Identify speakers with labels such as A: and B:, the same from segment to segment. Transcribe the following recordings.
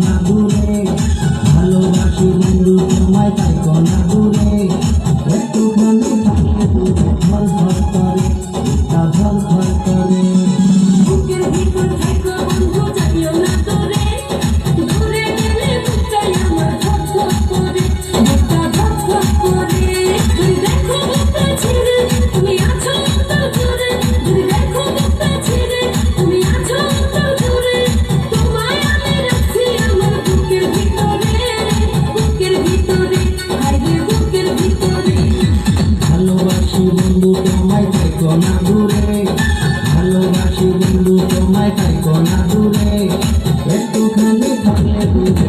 A: না দূরে ভালোবাসি বন্ধু তোমায় তাই না দূরে একটু বন্ধু থাকলে ঘর ঘর করে বন্ধু তোমায় থাকো না দূরে। ভালোবাসি বন্ধু তোমায় থাকো না দূরে। একটুখানি থাকলে বুঝে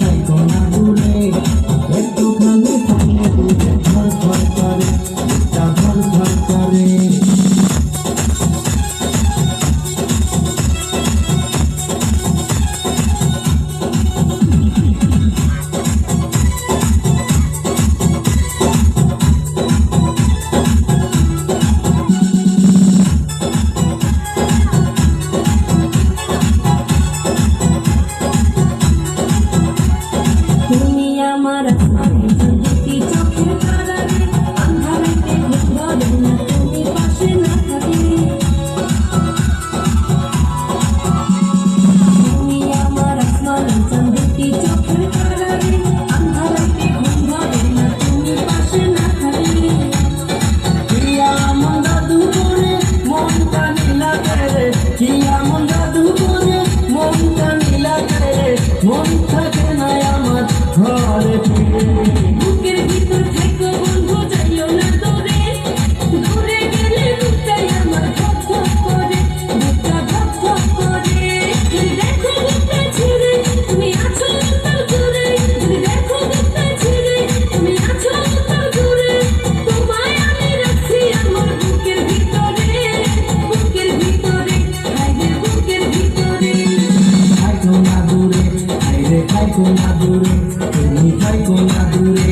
A: থাকো না দূরে তুমি থাকো না দূরে